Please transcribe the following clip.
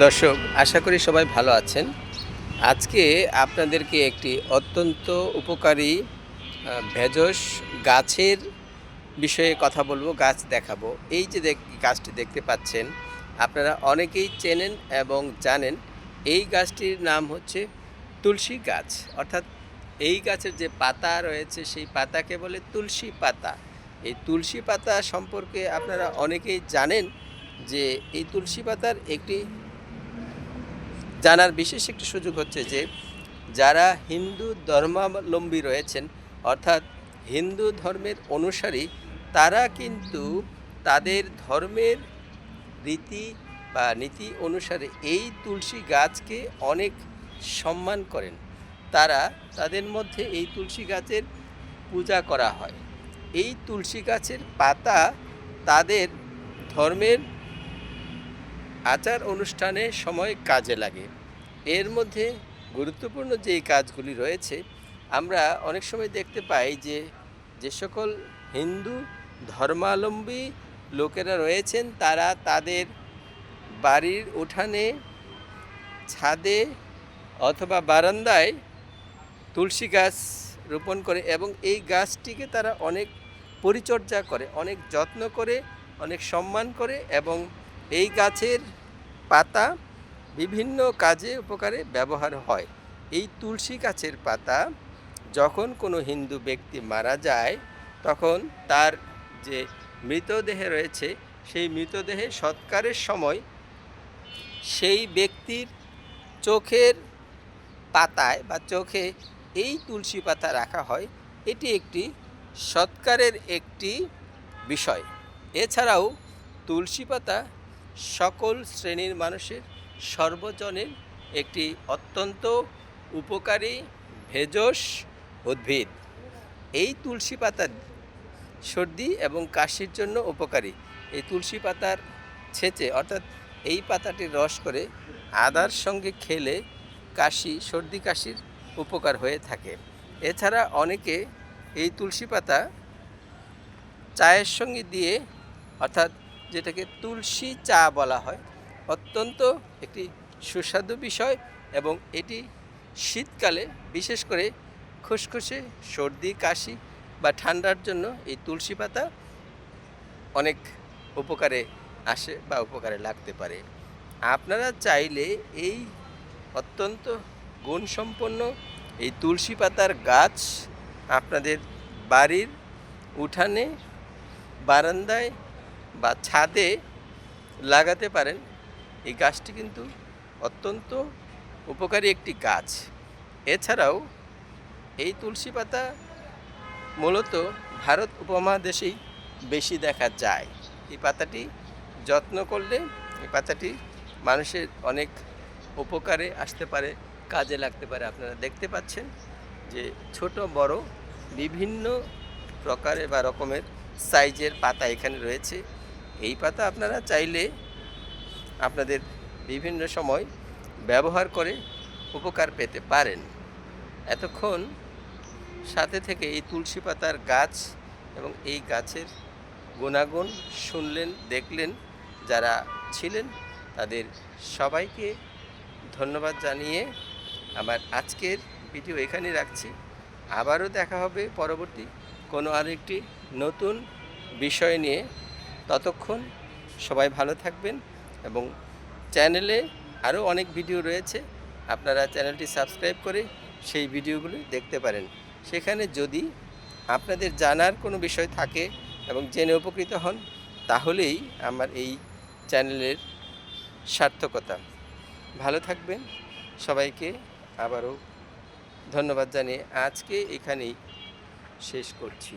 দর্শক, আশা করি সবাই ভালো আছেন। আজকে আপনাদেরকে একটি অত্যন্ত উপকারী ভেষজ গাছের বিষয়ে কথা বলব, গাছ দেখাবো। এই যে দেখ, গাছটি দেখতে পাচ্ছেন, আপনারা অনেকেই চেনেন এবং জানেন, এই গাছটির নাম হচ্ছে তুলসী গাছ। অর্থাৎ এই গাছের যে পাতা রয়েছে, সেই পাতাকে বলে তুলসী পাতা। এই তুলসী পাতা সম্পর্কে আপনারা অনেকেই জানেন যে এই তুলসী পাতার একটি জানার বিশেষ একটি সুযোগ হচ্ছে যে, যারা হিন্দু ধর্মাবলম্বী রয়েছেন, অর্থাৎ হিন্দু ধর্মের অনুসারী, তারা কিন্তু তাদের ধর্মের রীতি বা নীতি অনুসারে এই তুলসী গাছকে অনেক সম্মান করেন। তারা তাদের মধ্যে এই তুলসী গাছের পূজা করা হয়। এই তুলসী গাছের পাতা তাদের ধর্মের আচার অনুষ্ঠানে সময় কাজে লাগে। এর মধ্যে গুরুত্বপূর্ণ যেই কাজগুলি রয়েছে, আমরা অনেক সময় দেখতে পাই যে যে সকল হিন্দু ধর্মাবলম্বী লোকেরা রয়েছেন, তারা তাদের বাড়ির উঠানে ছাদে অথবা বারান্দায় তুলসী গাছ রোপণ করে এবং এই গাছটিকে তারা অনেক পরিচর্যা করে, অনেক যত্ন করে, অনেক সম্মান করে এবং এই গাছের পাতা বিভিন্ন কাজে উপকারে ব্যবহার হয়। এই তুলসী গাছের পাতা যখন কোনো হিন্দু ব্যক্তি মারা যায়, তখন তার যে মৃতদেহে রয়েছে, সেই মৃতদেহে সৎকারের সময় সেই ব্যক্তির চোখের পাতায় বা চোখে এই তুলসী পাতা রাখা হয়। এটি একটি সৎকারের একটি বিষয়। এছাড়াও তুলসী পাতা সকল শ্রেণির মানুষের সর্বজনের একটি অত্যন্ত উপকারী, ভেষজ উদ্ভিদ। এই তুলসী পাতা সর্দি এবং কাশির জন্য উপকারী। এই তুলসী পাতার ছেঁচে, অর্থাৎ এই পাতাটির রস করে আদার সঙ্গে খেলে কাশি, সর্দি কাশির উপকার হয়ে থাকে। এছাড়া অনেকে এই তুলসী পাতা চায়ের সঙ্গে দিয়ে, অর্থাৎ যেটাকে তুলসী চা বলা হয়, অত্যন্ত একটি সুস্বাদু বিষয় এবং এটি শীতকালে বিশেষ করে খুসখুসে, সর্দি, কাশি বা ঠান্ডার জন্য এই তুলসী পাতা অনেক উপকারে আসে বা উপকারে লাগতে পারে। আপনারা চাইলে এই অত্যন্ত গুণসম্পন্ন এই তুলসী পাতার গাছ আপনাদের বাড়ির উঠানে, বারান্দায় বা ছাদে লাগাতে পারেন, এই গাছটি কিন্তু অত্যন্ত উপকারী একটি গাছ। এছাড়াও এই তুলসী পাতা মূলত ভারত উপমহাদেশেই বেশি দেখা যায়। এই পাতাটি যত্ন করলে, এই পাতাটি মানুষের অনেক উপকারে আসতে পারে, কাজে লাগতে পারে। আপনারা দেখতে পাচ্ছেন যে ছোট, বড় বিভিন্ন প্রকারের বা রকমের সাইজের পাতা এখানে রয়েছে। এই পাতা আপনারা চাইলে আপনাদের বিভিন্ন সময় ব্যবহার করে উপকার পেতে পারেন। এতক্ষণ সাথে থেকে এই তুলসী পাতার গাছ এবং এই গাছের গুণাগুণ শুনলেন, দেখলেন, যারা ছিলেন তাদের সবাইকে ধন্যবাদ জানিয়ে আমার আজকের ভিডিও এখানেই রাখছি। আবারও দেখা হবে পরবর্তী কোনো আরেকটি নতুন বিষয় নিয়ে। ততক্ষণ সবাই ভালো থাকবেন এবং চ্যানেলে আরও অনেক ভিডিও রয়েছে। আপনারা চ্যানেলটি সাবস্ক্রাইব করে সেই ভিডিওগুলো দেখতে পারেন। সেখানে যদি আপনাদের জানার কোনো বিষয় থাকে এবং জেনে উপকৃত হন, তাহলেই আমার এই চ্যানেলের সার্থকতা। ভালো থাকবেন। সবাইকে আবারও ধন্যবাদ জানিয়ে আজকে এখানেই শেষ করছি।